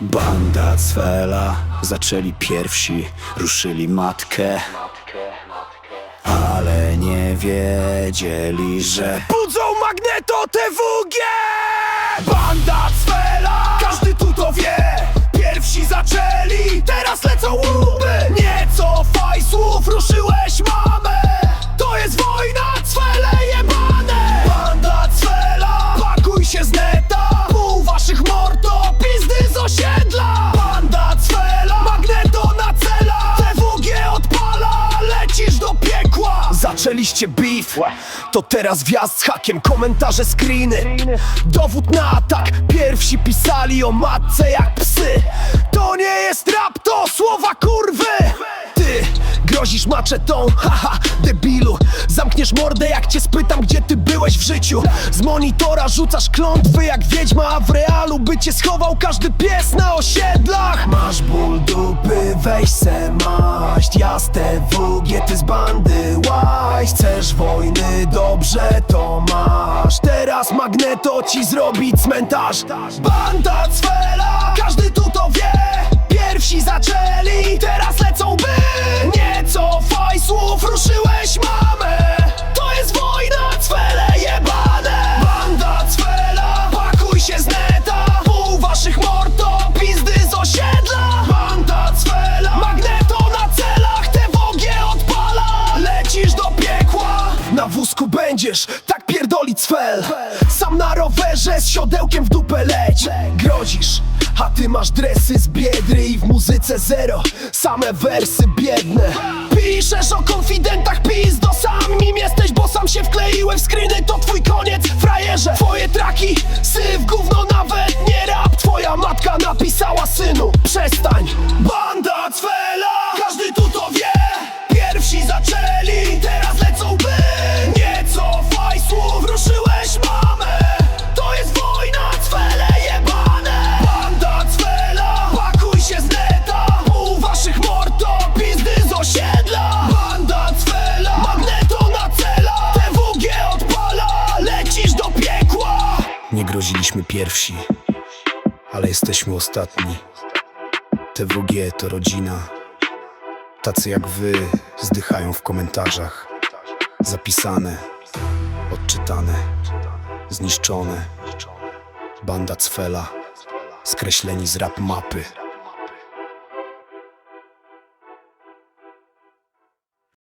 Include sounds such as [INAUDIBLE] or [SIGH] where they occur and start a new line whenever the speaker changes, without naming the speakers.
Banda Cwela. Zaczęli pierwsi, ruszyli matkę. Ale nie wiedzieli, że Budzą magneto TWG Banda Cwela. Każdy tu to wie. Pierwsi zaczęli, teraz lecą łuby Zaczęliście beef, to teraz wjazd z hakiem Komentarze, screeny, dowód na atak Pierwsi pisali o matce jak psy. To nie jest rap, to słowa kurwy. Ty grozisz maczetą, [LAUGHS] haha, debilu. Zamkniesz mordę jak cię spytam, gdzie ty byłeś w życiu. Z monitora rzucasz klątwy jak wiedźma A w realu by cię schował każdy pies na osiedlach. Masz ból dupy, weź se maść Ja z TWG, ty z bandy łaj Chcesz wojny, dobrze to masz. Teraz magneto ci zrobi cmentarz. Banda Cwela, każdy tu to wie. Pierwsi zaczęli, teraz lecą by wózku będziesz, tak pierdoli cwel Sam na rowerze z siodełkiem w dupę leć. Grozisz, a ty masz dresy z biedry i w muzyce zero. Same wersy biedne. Piszesz o konfidentach pizdo Sam nim jesteś, bo sam się wkleiłem w screeny To twój koniec, frajerze. Twoje traki, syf, gówno nawet nie rap. Twoja matka napisała synu Przestań, banda cwela Każdy tu to wie. Pierwsi zaczęli, groziliśmy pierwsi, ale jesteśmy ostatni. TWG to rodzina. Tacy jak wy zdychają w komentarzach. Zapisane, odczytane, zniszczone. Banda Cfela, skreśleni z rap mapy